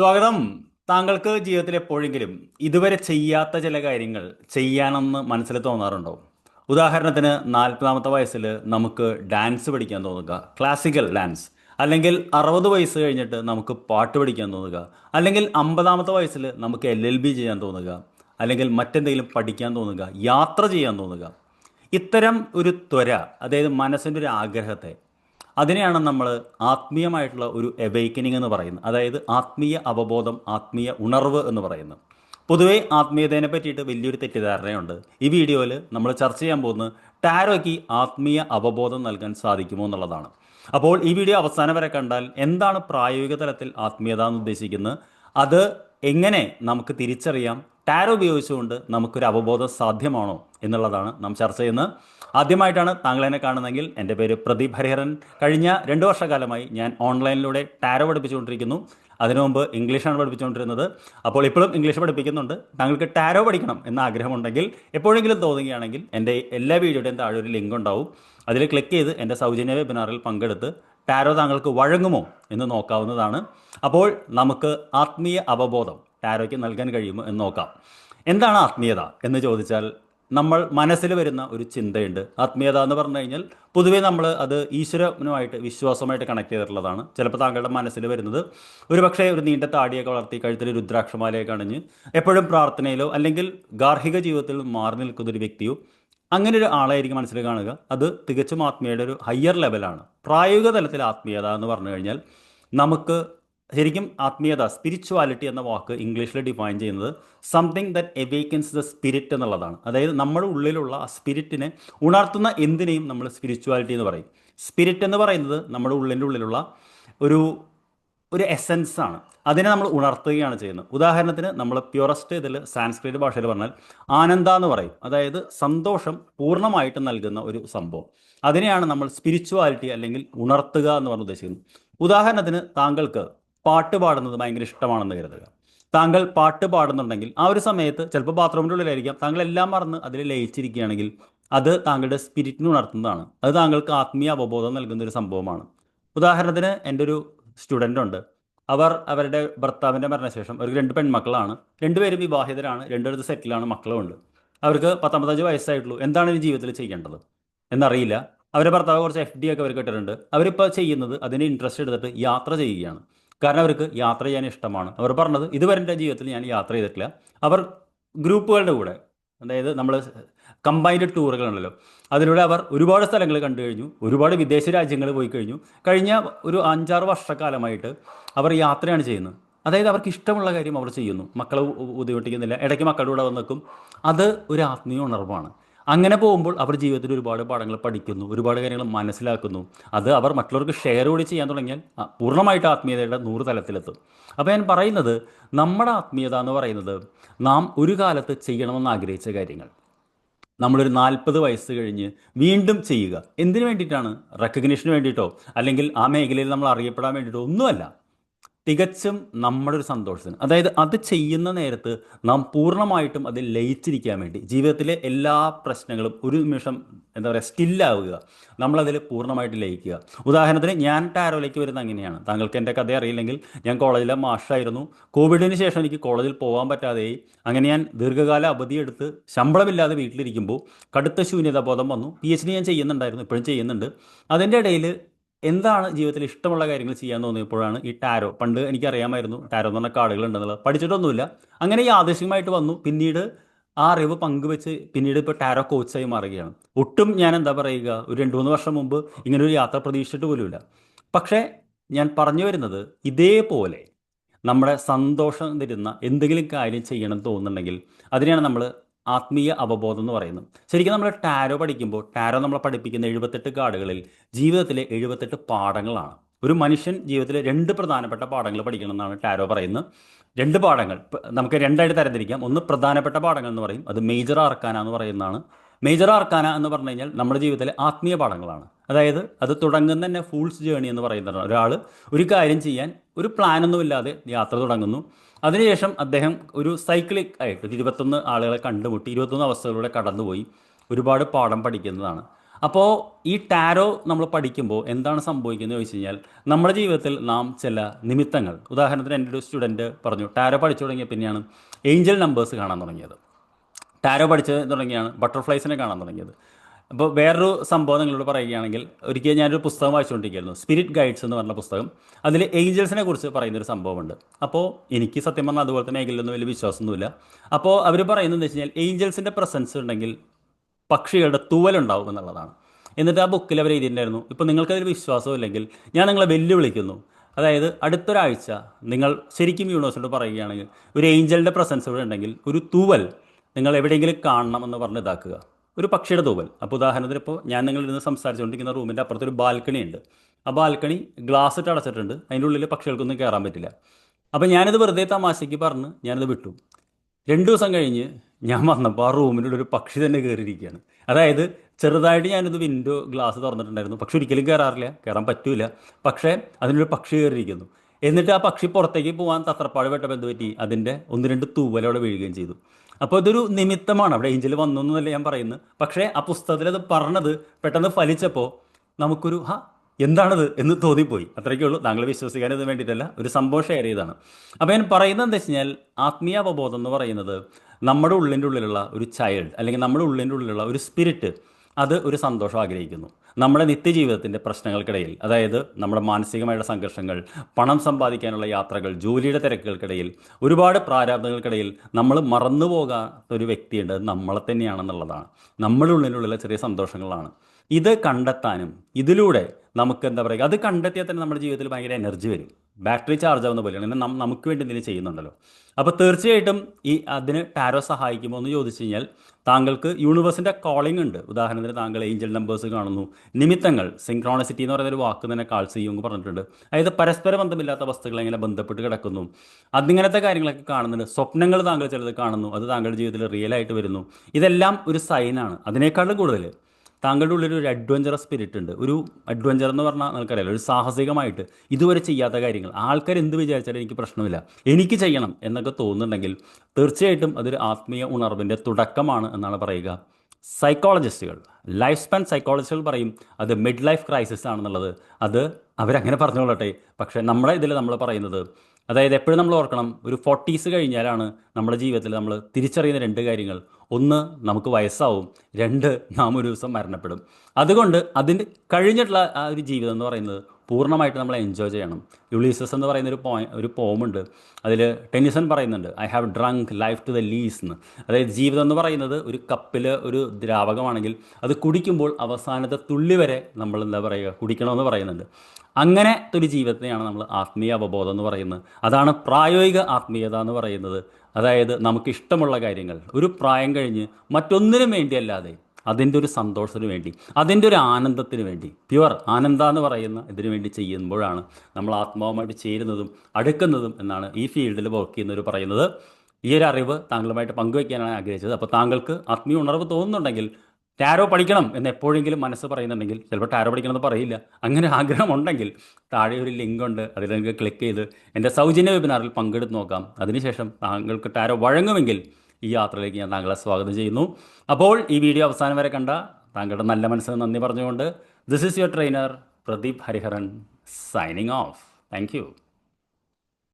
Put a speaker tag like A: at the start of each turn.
A: സ്വാഗതം. താങ്കൾക്ക് ജീവിതത്തിൽ എപ്പോഴെങ്കിലും ഇതുവരെ ചെയ്യാത്ത ചില കാര്യങ്ങൾ ചെയ്യാനെന്ന് മനസ്സിൽ തോന്നാറുണ്ടോ? ഉദാഹരണത്തിന് നാൽപ്പതാമത്തെ വയസ്സിൽ നമുക്ക് ഡാൻസ് പഠിക്കാൻ തോന്നുക ക്ലാസിക്കൽ ഡാൻസ്. അല്ലെങ്കിൽ അറുപത് വയസ്സ് കഴിഞ്ഞിട്ട് നമുക്ക് പാട്ട് പഠിക്കാൻ തോന്നുക. അല്ലെങ്കിൽ അമ്പതാമത്തെ വയസ്സിൽ നമുക്ക് എൽ എൽ ബി ചെയ്യാൻ തോന്നുക. അല്ലെങ്കിൽ മറ്റെന്തെങ്കിലും പഠിക്കാൻ തോന്നുക യാത്ര ചെയ്യാൻ തോന്നുക. ഇത്തരം ഒരു ത്വര അതായത് മനസ്സിന്റെ ഒരു ആഗ്രഹത്തെ അതിനെയാണ് നമ്മൾ ആത്മീയമായിട്ടുള്ള ഒരു എവൈക്കനിങ് എന്ന് പറയുന്നത്. അതായത് ആത്മീയ അവബോധം ആത്മീയ ഉണർവ് എന്ന് പറയുന്നത്. പൊതുവേ ആത്മീയതയെ പറ്റിയിട്ട് വലിയൊരു തെറ്റിദ്ധാരണയുണ്ട്. ഈ വീഡിയോയിൽ നമ്മൾ ചർച്ച ചെയ്യാൻ പോകുന്നത് ടാരോയ്ക്ക് ആത്മീയ അവബോധം നൽകാൻ സാധിക്കുമോ എന്നുള്ളതാണ്. അപ്പോൾ ഈ വീഡിയോ അവസാനം വരെ കണ്ടാൽ എന്താണ് പ്രായോഗിക തലത്തിൽ ആത്മീയത എന്ന് ഉദ്ദേശിക്കുന്നത്? അത് എങ്ങനെ നമുക്ക് തിരിച്ചറിയാം? ടാരോ ഉപയോഗിച്ചുകൊണ്ട് നമുക്കൊരു അവബോധം സാധ്യമാണോ? എന്നുള്ളതാണ് നാം ചർച്ച ചെയ്യുന്നത്. ആദ്യമായിട്ടാണ് താങ്കൾ എന്നെ കാണുന്നതെങ്കിൽ എന്റെ പേര് പ്രദീപ് ഹരിഹരൻ. കഴിഞ്ഞ രണ്ട് വർഷക്കാലമായി ഞാൻ ഓൺലൈനിലൂടെ ടാരോ പഠിപ്പിച്ചുകൊണ്ടിരിക്കുന്നു. അതിനു മുമ്പ് ഇംഗ്ലീഷാണ് പഠിപ്പിച്ചുകൊണ്ടിരുന്നത്. അപ്പോൾ ഇപ്പോഴും ഇംഗ്ലീഷ് പഠിപ്പിക്കുന്നുണ്ട്. താങ്കൾക്ക് ടാരോ പഠിക്കണം എന്ന ആഗ്രഹമുണ്ടെങ്കിൽ എപ്പോഴെങ്കിലും തോന്നുകയാണെങ്കിൽ എന്റെ എല്ലാ വീഡിയോയുടെയും താഴെ ഒരു ലിങ്ക് ഉണ്ടാവും. അതിൽ ക്ലിക്ക് ചെയ്ത് എന്റെ സൗജന്യ വെബിനാറിൽ പങ്കെടുത്ത് ടാരോ താങ്കൾക്ക് വഴങ്ങുമോ എന്ന് നോക്കാവുന്നതാണ്. അപ്പോൾ നമുക്ക് ആത്മീയ അവബോധം ടാരോയ്ക്ക് നൽകാൻ കഴിയുമോ എന്ന് നോക്കാം. എന്താണ് ആത്മീയത എന്ന് ചോദിച്ചാൽ നമ്മൾ മനസ്സിൽ വരുന്ന ഒരു ചിന്തയുണ്ട്. ആത്മീയത എന്ന് പറഞ്ഞു കഴിഞ്ഞാൽ പൊതുവേ നമ്മൾ അത് ഈശ്വരനുമായിട്ട് വിശ്വാസമായിട്ട് കണക്ട് ചെയ്തിട്ടുള്ളതാണ്. ചിലപ്പോൾ താങ്കളുടെ മനസ്സിൽ വരുന്നത് ഒരു പക്ഷേ ഒരു നീണ്ട താടിയൊക്കെ വളർത്തി കഴുത്തിൽ രുദ്രാക്ഷമാലയൊക്കെ അണിഞ്ഞ് എപ്പോഴും പ്രാർത്ഥനയിലോ അല്ലെങ്കിൽ ഗാർഹിക ജീവിതത്തിൽ മാറി നിൽക്കുന്ന ഒരു വ്യക്തിയോ അങ്ങനെ ഒരു ആളായിരിക്കും മനസ്സിൽ കാണുക. അത് തികച്ചും ആത്മീയയുടെ ഒരു ഹയർ ലെവലാണ് പ്രായോഗിക തലത്തിൽ ആത്മീയത എന്ന് പറഞ്ഞു കഴിഞ്ഞാൽ നമുക്ക് ശരിക്കും ആത്മീയത സ്പിരിച്വാലിറ്റി എന്ന വാക്ക് ഇംഗ്ലീഷിൽ ഡിഫൈൻ ചെയ്യുന്നത് something that awakens the spirit എന്നുള്ളതാണ്. അതായത് നമ്മുടെ ഉള്ളിലുള്ള ആ സ്പിരിറ്റിനെ ഉണർത്തുന്ന എന്തിനേയും നമ്മൾ സ്പിരിച്വാലിറ്റി എന്ന് പറയും. സ്പിരിറ്റ് എന്ന് പറയുന്നത് നമ്മുടെ ഉള്ളിന്റെ ഉള്ളിലുള്ള ഒരു ഒരു എസൻസ് ആണ്. അതിനെ നമ്മൾ ഉണർത്തുകയാണ് ചെയ്യുന്നത്. ഉദാഹരണത്തിന് നമ്മൾ പ്യുറസ്റ്റ് ഇതിൽ സാൻസ്ക്രിറ്റ് ഭാഷയിൽ പറഞ്ഞാൽ ആനന്ദ എന്ന് പറയും. അതായത് സന്തോഷം പൂർണമായിട്ട് നൽകുന്ന ഒരു സംഭവം. അതിനെയാണ് നമ്മൾ സ്പിരിച്വാലിറ്റി അല്ലെങ്കിൽ ഉണർത്തുക എന്ന് പറഞ്ഞ് ഉദ്ദേശിക്കുന്നത്. ഉദാഹരണത്തിന് താങ്കൾക്ക് പാട്ട് പാടുന്നത് ഭയങ്കര ഇഷ്ടമാണെന്ന് കരുതുക. താങ്കൾ പാട്ട് പാടുന്നുണ്ടെങ്കിൽ ആ ഒരു സമയത്ത് ചിലപ്പോൾ ബാത്റൂമിന്റെ ഉള്ളിലായിരിക്കാം. താങ്കൾ എല്ലാം മറന്ന് അതിൽ ലയിച്ചിരിക്കുകയാണെങ്കിൽ അത് താങ്കളുടെ സ്പിരിറ്റിനെ ഉണർത്തുന്നതാണ്. അത് താങ്കൾക്ക് ആത്മീയ അവബോധം നൽകുന്ന ഒരു സംഭവമാണ്. ഉദാഹരണത്തിന് എന്റെ ഒരു സ്റ്റുഡന്റ് ഉണ്ട്. അവർ അവരുടെ ഭർത്താവിന്റെ മരണശേഷം അവർക്ക് രണ്ട് പെൺമക്കളാണ്. രണ്ടുപേരും വിവാഹിതരാണ്. രണ്ടുപേരും സെറ്റിലാണ് മക്കളുമുണ്ട് അവർക്ക് പത്തൊമ്പത്തഞ്ച് വയസ്സായിട്ടുള്ളൂ. എന്താണ് ഈ ജീവിതത്തിൽ ചെയ്യേണ്ടത്? എന്നറിയില്ല. അവരുടെ ഭർത്താവ് കുറച്ച് എഫ് ഡി ഒക്കെ അവർ കിട്ടിയിട്ടുണ്ട് അവരിപ്പോൾ ചെയ്യുന്നത് അതിന് ഇൻട്രസ്റ്റ് എടുത്തിട്ട് യാത്ര ചെയ്യുകയാണ്. കാരണം അവർക്ക് യാത്ര ചെയ്യാൻ ഇഷ്ടമാണ്. അവർ പറഞ്ഞത് ഇതുവരെ എന്റെ ജീവിതത്തിൽ ഞാൻ യാത്ര ചെയ്തിട്ടില്ല. അവർ ഗ്രൂപ്പുകളുടെ കൂടെ അതായത് നമ്മൾ കമ്പൈൻഡ് ടൂറുകളുണ്ടല്ലോ അതിലൂടെ അവർ ഒരുപാട് സ്ഥലങ്ങൾ കണ്ടു കഴിഞ്ഞു ഒരുപാട് വിദേശ രാജ്യങ്ങൾ പോയി കഴിഞ്ഞു. കഴിഞ്ഞ ഒരു അഞ്ചാറ് വർഷക്കാലമായിട്ട് അവർ യാത്രയാണ് ചെയ്യുന്നത്. അതായത് അവർക്ക് ഇഷ്ടമുള്ള കാര്യം അവർ ചെയ്യുന്നു. മക്കളെ ബുദ്ധിമുട്ടിക്കുന്നില്ല ഇടയ്ക്ക് മക്കളുടെ കൂടെ അത് ഒരു ആത്മീയ ഉണർവാണ്. അങ്ങനെ പോകുമ്പോൾ അവർ ജീവിതത്തിൽ ഒരുപാട് പാഠങ്ങൾ പഠിക്കുന്നു ഒരുപാട് കാര്യങ്ങൾ മനസ്സിലാക്കുന്നു. അത് അവർ മറ്റുള്ളവർക്ക് ഷെയർ കൂടി ചെയ്യാൻ തുടങ്ങിയാൽ പൂർണമായിട്ട് ആത്മീയതയുടെ നൂറ് തലത്തിലെത്തും. അപ്പോൾ ഞാൻ പറയുന്നത് നമ്മുടെ ആത്മീയത എന്ന് പറയുന്നത് നാം ഒരു കാലത്ത് ചെയ്യണമെന്ന് ആഗ്രഹിച്ച കാര്യങ്ങൾ. നമ്മളൊരു നാൽപ്പത് വയസ്സ് കഴിഞ്ഞ് വീണ്ടും ചെയ്യുക. എന്തിനു വേണ്ടിയിട്ടാണ്? റെക്കഗ്നീഷന് വേണ്ടിയിട്ടോ? അല്ലെങ്കിൽ ആ മേഖലയിൽ നമ്മൾ അറിയപ്പെടാൻ വേണ്ടിയിട്ടോ? ഒന്നുമല്ല. തികച്ചും നമ്മുടെ ഒരു സന്തോഷത്തിന്. അതായത് അത് ചെയ്യുന്ന നേരത്ത് നാം പൂർണമായിട്ടും അത് ലയിച്ചിരിക്കാൻ വേണ്ടി ജീവിതത്തിലെ എല്ലാ പ്രശ്നങ്ങളും ഒരു നിമിഷം എന്താ പറയുക സ്റ്റില്ലാവുക നമ്മളതിൽ പൂർണമായിട്ട് ലയിക്കുക. ഉദാഹരണത്തിന് ഞാൻ ടാരോയിലേക്ക് വരുന്ന അങ്ങനെയാണ്. താങ്കൾക്ക് എന്റെ കഥ അറിയില്ലെങ്കിൽ ഞാൻ കോളേജിലെ മാഷായിരുന്നു. കോവിഡിന് ശേഷം എനിക്ക് കോളേജിൽ പോകാൻ പറ്റാതെ അങ്ങനെ ഞാൻ ദീർഘകാല അവധിയെടുത്ത് ശമ്പളമില്ലാതെ വീട്ടിലിരിക്കുമ്പോൾ കടുത്ത ശൂന്യതാബോധം വന്നു. പി എച്ച് ഡി ഞാൻ ചെയ്യുന്നുണ്ടായിരുന്നു ഇപ്പോഴും ചെയ്യുന്നുണ്ട്. അതിന്റെ ഇടയിൽ എന്താണ് ജീവിതത്തിൽ ഇഷ്ടമുള്ള കാര്യങ്ങൾ ചെയ്യാൻ തോന്നിയപ്പോഴാണ് ഈ ടാരോ? പണ്ട് എനിക്കറിയാമായിരുന്നു ടാരോ എന്ന് പറഞ്ഞ കാർഡുകൾ ഉണ്ടെന്നുള്ളത്. പഠിച്ചിട്ടൊന്നുമില്ല. അങ്ങനെ യാദൃശ്യമായിട്ട് വന്നു. പിന്നീട് ആ അറിവ് പങ്കുവെച്ച് പിന്നീട് ഇപ്പോൾ ടാരോ കോച്ചായി മാറുകയാണ്. ഒട്ടും ഞാൻ എന്താ പറയുക ഒരു രണ്ട് മൂന്ന് വർഷം മുമ്പ് ഇങ്ങനെ ഒരു യാത്ര പ്രതീക്ഷിച്ചിട്ട് പോലുമില്ല. പക്ഷേ ഞാൻ പറഞ്ഞു വരുന്നത് ഇതേപോലെ നമ്മുടെ സന്തോഷം തരുന്ന എന്തെങ്കിലും കാര്യം ചെയ്യണം തോന്നുന്നുണ്ടെങ്കിൽ അതിനെയാണ് നമ്മൾ ആത്മീയ അവബോധം എന്ന് പറയുന്നത്. ശരിക്കും നമ്മൾ ടാരോ പഠിക്കുമ്പോൾ ടാരോ നമ്മളെ പഠിപ്പിക്കുന്ന എഴുപത്തെട്ട് കാർഡുകളിൽ ജീവിതത്തിലെ എഴുപത്തെട്ട് പാഠങ്ങളാണ്. ഒരു മനുഷ്യൻ ജീവിതത്തിലെ രണ്ട് പ്രധാനപ്പെട്ട പാഠങ്ങൾ പഠിക്കണം എന്നാണ് ടാരോ പറയുന്നത്. രണ്ട് പാഠങ്ങൾ നമുക്ക് രണ്ടായിട്ട് തരംതിരിക്കാം. ഒന്ന് പ്രധാനപ്പെട്ട പാഠങ്ങൾ എന്ന് പറയും അത് മേജർ ആർക്കാന എന്ന് പറയുന്നതാണ്. മേജർ ആർക്കാന എന്ന് പറഞ്ഞു കഴിഞ്ഞാൽ നമ്മുടെ ജീവിതത്തിലെ ആത്മീയ പാഠങ്ങളാണ്. അതായത് അത് തുടങ്ങുന്ന തന്നെ ഫൂൾസ് ജേണി എന്ന് പറയുന്നതാണ്. ഒരാൾ ഒരു കാര്യം ചെയ്യാൻ ഒരു പ്ലാനൊന്നുമില്ലാതെ യാത്ര തുടങ്ങുന്നു. അതിനുശേഷം അദ്ദേഹം ഒരു സൈക്ലിക് ആയിട്ട് ഇരുപത്തൊന്ന് ആളുകളെ കണ്ടുമുട്ടി ഇരുപത്തൊന്ന് അവസ്ഥകളിലൂടെ കടന്നുപോയി. ഒരുപാട് പാഠം പഠിക്കുന്നതാണ്. അപ്പോൾ ഈ ടാരോ നമ്മൾ പഠിക്കുമ്പോൾ എന്താണ് സംഭവിക്കുന്നത് ചോദിച്ചു കഴിഞ്ഞാൽ നമ്മുടെ ജീവിതത്തിൽ നാം ചില നിമിത്തങ്ങൾ ഉദാഹരണത്തിന് എന്റെ ഒരു സ്റ്റുഡന്റ് പറഞ്ഞു ടാരോ പഠിച്ചു തുടങ്ങിയ പിന്നെയാണ് ഏഞ്ചൽ നമ്പേഴ്സ് കാണാൻ തുടങ്ങിയത്. ടാരോ പഠിച്ച് തുടങ്ങിയാണ് ബട്ടർഫ്ലൈസിനെ കാണാൻ തുടങ്ങിയത്. അപ്പോൾ വേറൊരു സംഭവം നിങ്ങളോട് പറയുകയാണെങ്കിൽ ഒരിക്കൽ ഞാനൊരു പുസ്തകം വായിച്ചുകൊണ്ടിരിക്കുകയായിരുന്നു. സ്പിരിറ്റ് ഗൈഡ്സ് എന്ന് പറഞ്ഞ പുസ്തകം. അതിൽ ഏഞ്ചൽസിനെ കുറിച്ച് പറയുന്നൊരു സംഭവമുണ്ട്. അപ്പോൾ എനിക്ക് സത്യം പറഞ്ഞാൽ അതുപോലെ തന്നെ ഏകലൊന്നും വലിയ വിശ്വാസമൊന്നുമില്ല. അപ്പോൾ അവർ പറയുന്നത് എന്താ വെച്ച് കഴിഞ്ഞാൽ ഏഞ്ചൽസിന്റെ പ്രസൻസ് ഉണ്ടെങ്കിൽ പക്ഷികളുടെ തൂവലുണ്ടാവും എന്നുള്ളതാണ്. എന്നിട്ട് ആ ബുക്കിൽ അവർ എഴുതിയിട്ടുണ്ടായിരുന്നു. ഇപ്പോൾ നിങ്ങൾക്കതിൽ വിശ്വാസം ഇല്ലെങ്കിൽ ഞാൻ നിങ്ങളെ വെല്ലുവിളിക്കുന്നു. അതായത് അടുത്തൊരാഴ്ച നിങ്ങൾ ശരിക്കും യൂണിവേഴ്സിനോട് പറയുകയാണെങ്കിൽ ഒരു ഏഞ്ചലിന്റെ പ്രസൻസ് ഇവിടെ ഉണ്ടെങ്കിൽ ഒരു തൂവൽ നിങ്ങൾ എവിടെയെങ്കിലും കാണണം എന്ന് പറഞ്ഞ് ഇതാക്കുക. ഒരു പക്ഷിയുടെ തൂവൽ. അപ്പോൾ ഉദാഹരണത്തിന് ഇപ്പോൾ ഞാൻ നിങ്ങൾ നിങ്ങളിരുന്ന് സംസാരിച്ചുകൊണ്ടിരിക്കുന്ന റൂമിന്റെ അപ്പുറത്ത് ഒരു ബാൽക്കണി ഉണ്ട്. ആ ബാൽക്കണി ഗ്ലാസ് ഇട്ട് അടച്ചിട്ടുണ്ട്. അതിന്റെ ഉള്ളിൽ പക്ഷികൾക്കൊന്നും കയറാൻ പറ്റില്ല. അപ്പോൾ ഞാനിത് വെറുതെ തമാശയ്ക്ക് പറഞ്ഞ് ഞാനിത് വിട്ടു. രണ്ട് ദിവസം കഴിഞ്ഞ് ഞാൻ വന്നപ്പോൾ ആ റൂമിലുള്ള ഒരു പക്ഷി തന്നെ കയറിയിരിക്കുകയാണ് അതായത് ചെറുതായിട്ട് ഞാനിത് വിൻഡോ ഗ്ലാസ് തുറന്നിട്ടുണ്ടായിരുന്നു. പക്ഷെ ഒരിക്കലും കയറാറില്ല കയറാൻ പറ്റൂല. പക്ഷേ അതിനൊരു പക്ഷി കയറിയിരിക്കുന്നു എന്നിട്ട് ആ പക്ഷി പുറത്തേക്ക് പോകാൻ തത്രപ്പാട് പെട്ടപ്പോൾ എന്ത് പറ്റി? അതിന്റെ ഒന്ന് രണ്ട് തൂവലവിടെ വീഴുകയും ചെയ്തു. അപ്പോൾ ഇതൊരു നിമിത്തമാണ്. അവിടെ ഏഞ്ചൽ വന്നു എന്നല്ല ഞാൻ പറയുന്നത്. പക്ഷേ ആ പുസ്തകത്തിൽ അത് പറഞ്ഞത് പെട്ടെന്ന് ഫലിച്ചപ്പോൾ നമുക്കൊരു ഹാ എന്താണത് എന്ന് തോന്നിപ്പോയി. അത്രയ്ക്കേ ഉള്ളൂ. താങ്കൾ വിശ്വസിക്കാൻ ഇത് വേണ്ടിയിട്ടല്ല. ഒരു സംഭവം ഷെയർ ചെയ്താണ് അപ്പോൾ ഞാൻ പറയുന്നത് എന്താ വെച്ച് കഴിഞ്ഞാൽ ആത്മീയ അവബോധം എന്ന് പറയുന്നത് നമ്മുടെ ഉള്ളിന്റെ ഉള്ളിലുള്ള ഒരു ചൈൽഡ് അല്ലെങ്കിൽ നമ്മുടെ ഉള്ളിന്റെ ഉള്ളിലുള്ള ഒരു സ്പിരിറ്റ് അത് ഒരു സന്തോഷം ആഗ്രഹിക്കുന്നു. നമ്മുടെ നിത്യജീവിതത്തിന്റെ പ്രശ്നങ്ങൾക്കിടയിൽ അതായത് നമ്മുടെ മാനസികമായുള്ള സംഘർഷങ്ങൾ പണം സമ്പാദിക്കാനുള്ള യാത്രകൾ ജോലിയുടെ തിരക്കുകൾക്കിടയിൽ ഒരുപാട് പ്രാരാബ്ദങ്ങൾക്കിടയിൽ നമ്മൾ മറന്നു പോകാത്ത ഒരു വ്യക്തിയുണ്ട് നമ്മളെ തന്നെയാണെന്നുള്ളതാണ്. നമ്മളുള്ളിലുള്ള ചെറിയ സന്തോഷങ്ങളാണ്. ഇത് കണ്ടെത്താനും ഇതിലൂടെ നമുക്ക് എന്താ പറയുക അത് കണ്ടെത്തിയാൽ തന്നെ നമ്മുടെ ജീവിതത്തിൽ ഭയങ്കര എനർജി വരും. ബാറ്ററി ചാർജ് ആവുന്ന പോലെയാണ്. പിന്നെ നമുക്ക് വേണ്ടി എന്തെങ്കിലും ചെയ്യുന്നുണ്ടല്ലോ. അപ്പോൾ തീർച്ചയായിട്ടും ഈ അതിന് ടാരോ സഹായിക്കുമോ എന്ന് ചോദിച്ചു കഴിഞ്ഞാൽ താങ്കൾക്ക് യൂണിവേഴ്സിന്റെ കോളിംഗ് ഉണ്ട്. ഉദാഹരണത്തിന് താങ്കൾ ഏഞ്ചൽ നമ്പേഴ്സ് കാണുന്നു. നിമിത്തങ്ങൾ സിങ്ക്രോണസിറ്റി എന്ന് പറയുന്ന ഒരു വാക്ക് തന്നെ എന്ന് പറഞ്ഞിട്ടുണ്ട്. അതായത് പരസ്പര ബന്ധമില്ലാത്ത വസ്തുക്കൾ എങ്ങനെ ബന്ധപ്പെട്ട് കിടക്കുന്നു. അതിങ്ങനത്തെ കാര്യങ്ങളൊക്കെ കാണുന്നുണ്ട്. സ്വപ്നങ്ങൾ താങ്കൾ ചിലത് കാണുന്നു. അത് താങ്കളുടെ ജീവിതത്തിൽ റിയൽ ആയിട്ട് വരുന്നു. ഇതെല്ലാം ഒരു സൈനാണ് അതിനേക്കാളും കൂടുതൽ താങ്കളുടെ ഉള്ളിൽ ഒരു അഡ്വഞ്ചറസ് സ്പിരിറ്റ് ഉണ്ട്. ഒരു അഡ്വഞ്ചർ എന്ന് പറഞ്ഞാൽ നിനക്കറിയാലോ ഒരു സാഹസികമായിട്ട് ഇതുവരെ ചെയ്യാത്ത കാര്യങ്ങൾ. ആൾക്കാർ എന്ത് വിചാരിച്ചാലും എനിക്ക് പ്രശ്നമില്ല. എനിക്ക് ചെയ്യണം എന്നൊക്കെ തോന്നുന്നുണ്ടെങ്കിൽ തീർച്ചയായിട്ടും അതൊരു ആത്മീയ ഉണർവിന്റെ തുടക്കമാണ് എന്നാണ് പറയുക. സൈക്കോളജിസ്റ്റുകൾ ലൈഫ് സ്പാൻ സൈക്കോളജിസ്റ്റുകൾ പറയും അത് മിഡ് ലൈഫ് ക്രൈസിസ് ആണെന്നുള്ളത്. അത് അവരങ്ങനെ പറഞ്ഞുകൊള്ളട്ടെ പക്ഷേ നമ്മളെ ഇതിൽ നമ്മൾ പറയുന്നത് അതായത് എപ്പോഴും നമ്മൾ ഓർക്കണം ഒരു ഫോർട്ടീസ് കഴിഞ്ഞാലാണ് നമ്മുടെ ജീവിതത്തിൽ നമ്മൾ തിരിച്ചറിയുന്ന രണ്ട് കാര്യങ്ങൾ. ഒന്ന് നമുക്ക് വയസ്സാവും. രണ്ട് നാം ഒരു ദിവസം മരണപ്പെടും. അതുകൊണ്ട് അതിന്റെ കഴിഞ്ഞിട്ടുള്ള ആ ഒരു ജീവിതം എന്ന് പറയുന്നത് പൂർണമായിട്ട് നമ്മൾ എൻജോയ് ചെയ്യണം. യുളീസസ് എന്ന് പറയുന്ന ഒരു പോയ ഒരു പോമുണ്ട് അതിൽ ടെന്നിസൺ പറയുന്നുണ്ട് I have drunk life to the lees എന്ന്. അതായത് ജീവിതം എന്ന് പറയുന്നത് ഒരു കപ്പിൽ ഒരു ദ്രാവകമാണെങ്കിൽ അത് കുടിക്കുമ്പോൾ അവസാനത്തെ തുള്ളി വരെ നമ്മൾ എന്താ പറയുക കുടിക്കണമെന്ന് പറയുന്നുണ്ട്. അങ്ങനെ ഒരു ജീവിതത്തെയാണ് നമ്മൾ ആത്മീയ അവബോധം എന്ന് പറയുന്നത്. അതാണ് പ്രായോഗിക ആത്മീയത എന്ന് പറയുന്നത്. അതായത് നമുക്കിഷ്ടമുള്ള കാര്യങ്ങൾ. ഒരു പ്രായം കഴിഞ്ഞ് മറ്റൊന്നിനും വേണ്ടിയല്ലാതെ അതിന്റെ ഒരു സന്തോഷത്തിന് വേണ്ടി അതിന്റെ ഒരു ആനന്ദത്തിന് വേണ്ടി പ്യുവർ ആനന്ദ എന്ന് പറയുന്ന ഇതിനു വേണ്ടി ചെയ്യുമ്പോഴാണ് നമ്മൾ ആത്മാവുമായിട്ട് ചേരുന്നതും അടുക്കുന്നതും എന്നാണ് ഈ ഫീൽഡിൽ വർക്ക് ചെയ്യുന്നവർ പറയുന്നത്. ഈ ഒരു അറിവ് താങ്കളുമായിട്ട് പങ്കുവയ്ക്കാനാണ് ആഗ്രഹിച്ചത്. അപ്പോൾ താങ്കൾക്ക് ആത്മീയ ഉണർവ് തോന്നുന്നുണ്ടെങ്കിൽ ടാരോ പഠിക്കണം എന്ന് എപ്പോഴെങ്കിലും മനസ്സ് പറയുന്നുണ്ടെങ്കിൽ ചിലപ്പോൾ ടാരോ പഠിക്കണം എന്ന് പറയില്ല അങ്ങനെ ആഗ്രഹമുണ്ടെങ്കിൽ താഴെ ഒരു ലിങ്ക് ഉണ്ട് അതിൽ നിങ്ങൾക്ക് ക്ലിക്ക് ചെയ്ത് എന്റെ സൗജന്യ വെബിനാറിൽ പങ്കെടുത്ത് നോക്കാം. അതിനുശേഷം താങ്കൾക്ക് ടാരോ വഴങ്ങുമെങ്കിൽ ഈ യാത്രയിലേക്ക് ഞാൻ താങ്കളെ സ്വാഗതം ചെയ്യുന്നു. അപ്പോൾ ഈ വീഡിയോ അവസാനം വരെ കണ്ട താങ്കളുടെ നല്ല മനസ്സിന് നന്ദി പറഞ്ഞുകൊണ്ട് this is your trainer Pradeep Hariharan signing off thank